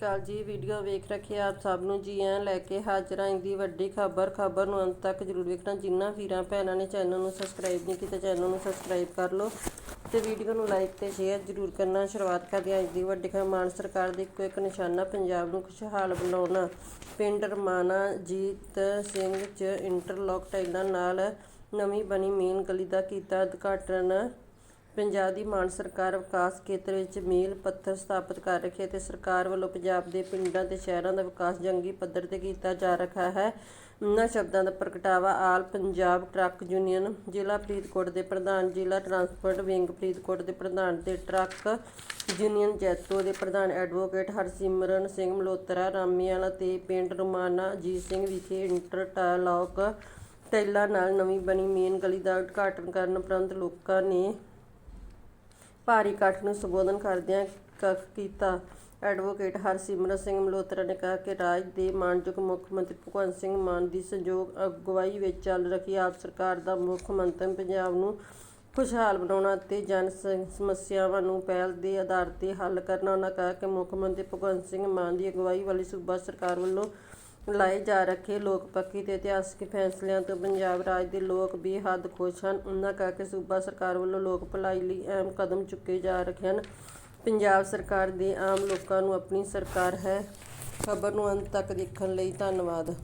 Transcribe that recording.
ਅਕਾਲ ਜੀ, ਵੀਡੀਓ ਵੇਖ ਰੱਖੇ ਆਪ ਸਭ ਨੂੰ ਜੀ ਐਂ ਲੈ ਕੇ ਹਾਜ਼ਰਾਂ ਦੀ ਵੱਡੀ ਖਬਰ ਖਬਰ ਨੂੰ ਅੰਤ ਤੱਕ ਜਰੂਰ ਵੇਖਣਾ। ਜਿਨ੍ਹਾਂ ਵੀਰਾਂ, ਭੈਣਾਂ ਨੇ ਚੈਨਲ ਨੂੰ ਸਬਸਕ੍ਰਾਈਬ ਨਹੀਂ ਕੀਤਾ, ਚੈਨਲ ਨੂੰ ਸਬਸਕ੍ਰਾਈਬ ਕਰ ਲਓ ਤੇ ਵੀਡੀਓ ਨੂੰ ਲਾਈਕ ਤੇ ਸ਼ੇਅਰ ਜਰੂਰ ਕਰਨਾ। ਸ਼ੁਰੂਆਤ ਕਰਦੇ ਹਾਂ ਅੱਜ ਦੀ ਵੱਡੀ ਖਬਰ। ਮਾਨ ਸਰਕਾਰ ਦੀ ਇੱਕੋ ਇੱਕ ਨਿਸ਼ਾਨਾ, ਪੰਜਾਬ ਨੂੰ ਖੁਸ਼ਹਾਲ ਬਣਾਉਣਾ। ਪਿੰਡ ਰਮਾਣਾ ਜੀਤ ਸਿੰਘ ਚ ਇੰਟਰਲੌਕ ਟਾਈਲਾਂ ਨਾਲ ਨਵੀਂ ਬਣੀ ਮੇਨ ਗਲੀ ਦਾ ਕੀਤਾ ਉਦਘਾਟਨ। ਪੰਜਾਬ ਦੀ ਮਾਨ ਸਰਕਾਰ ਵਿਕਾਸ ਖੇਤਰ ਵਿੱਚ ਮੀਲ ਪੱਥਰ ਸਥਾਪਿਤ ਕਰ ਰੱਖੇ ਤੇ ਸਰਕਾਰ ਵੱਲੋਂ ਪੰਜਾਬ ਦੇ ਪਿੰਡਾਂ ਤੇ ਸ਼ਹਿਰਾਂ ਦਾ ਵਿਕਾਸ ਜੰਗੀ ਪੱਧਰ ਤੇ ਕੀਤਾ ਜਾ ਰਿਹਾ ਹੈ। ਇਹਨਾਂ ਸ਼ਬਦਾਂ ਦਾ ਪ੍ਰਗਟਾਵਾ ਆਲ ਪੰਜਾਬ ਟਰੱਕ ਯੂਨੀਅਨ, ਜ਼ਿਲ੍ਹਾ ਫਰੀਦਕੋਟ ਦੇ ਪ੍ਰਧਾਨ, ਜ਼ਿਲ੍ਹਾ ਟਰਾਂਸਪੋਰਟ ਵਿੰਗ ਫਰੀਦਕੋਟ ਦੇ ਪ੍ਰਧਾਨ ਤੇ ਟਰੱਕ ਯੂਨੀਅਨ ਜੈਤੋ ਦੇ ਪ੍ਰਧਾਨ ਐਡਵੋਕੇਟ ਹਰਸਿਮਰਨ ਸਿੰਘ ਮਲੋਤਰਾ, ਰਾਮੀਵਾਲਾ ਤੇ ਪਿੰਡ ਰੁਮਾਨਾ ਅਜੀਤ ਸਿੰਘ ਵਿਖੇ ਇੰਟਰਲਾਕ ਟੈਲਾਂ ਨਾਲ ਨਵੀਂ ਬਣੀ ਮੇਨ ਗਲੀ ਦਾ ਉਦਘਾਟਨ ਕਰਨ ਉਪਰੰਤ ਲੋਕਾਂ ਨੇ ਭਾਰੀ ਇਕੱਠ ਨੂੰ ਸੰਬੋਧਨ ਕਰਦਿਆਂ ਕੱਖ ਕੀਤਾ। ਐਡਵੋਕੇਟ ਹਰਸਿਮਰਤ ਸਿੰਘ ਮਲਹੋਤਰਾ ਨੇ ਕਿਹਾ ਕਿ ਰਾਜ ਦੇ ਮਾਨਯੋਗ ਮੁੱਖ ਮੰਤਰੀ ਭਗਵੰਤ ਸਿੰਘ ਮਾਨ ਦੀ ਸੰਯੋਗ ਅਗਵਾਈ ਵਿੱਚ ਚੱਲ ਰਹੀ ਆਪ ਸਰਕਾਰ ਦਾ ਮੁੱਖ ਮੰਤਵ ਪੰਜਾਬ ਨੂੰ ਖੁਸ਼ਹਾਲ ਬਣਾਉਣਾ ਅਤੇ ਜਨ ਸਮੱਸਿਆਵਾਂ ਨੂੰ ਪਹਿਲ ਦੇ ਆਧਾਰ ਤੇ ਹੱਲ ਕਰਨਾ ਉਹਨਾਂ ਕਿਹਾ ਕਿ ਮੁੱਖ ਮੰਤਰੀ ਭਗਵੰਤ ਸਿੰਘ ਮਾਨ ਦੀ ਅਗਵਾਈ ਵਾਲੀ ਸੂਬਾ ਸਰਕਾਰ ਵੱਲੋਂ ਲਾਏ ਜਾ ਰੱਖੇ। ਲੋਕ ਪੱਖੀ ਤੇ ਇਤਿਹਾਸਕ ਫੈਸਲਿਆਂ ਤੋਂ ਪੰਜਾਬ ਰਾਜ ਦੇ ਲੋਕ ਬੇਹੱਦ ਖੁਸ਼ ਹਨ। ਉਹਨਾਂ ਕਿਹਾ ਕਿ ਸੂਬਾ ਸਰਕਾਰ ਵੱਲੋਂ ਲੋਕ ਭਲਾਈ ਲਈ ਅਹਿਮ ਕਦਮ ਚੁੱਕੇ ਜਾ ਰਹੇ ਹਨ। ਪੰਜਾਬ ਸਰਕਾਰ ਦੇ ਆਮ ਲੋਕਾਂ ਨੂੰ ਆਪਣੀ ਸਰਕਾਰ ਹੈ। ਖਬਰ ਨੂੰ ਅੰਤ ਤੱਕ ਦੇਖਣ ਲਈ ਧੰਨਵਾਦ।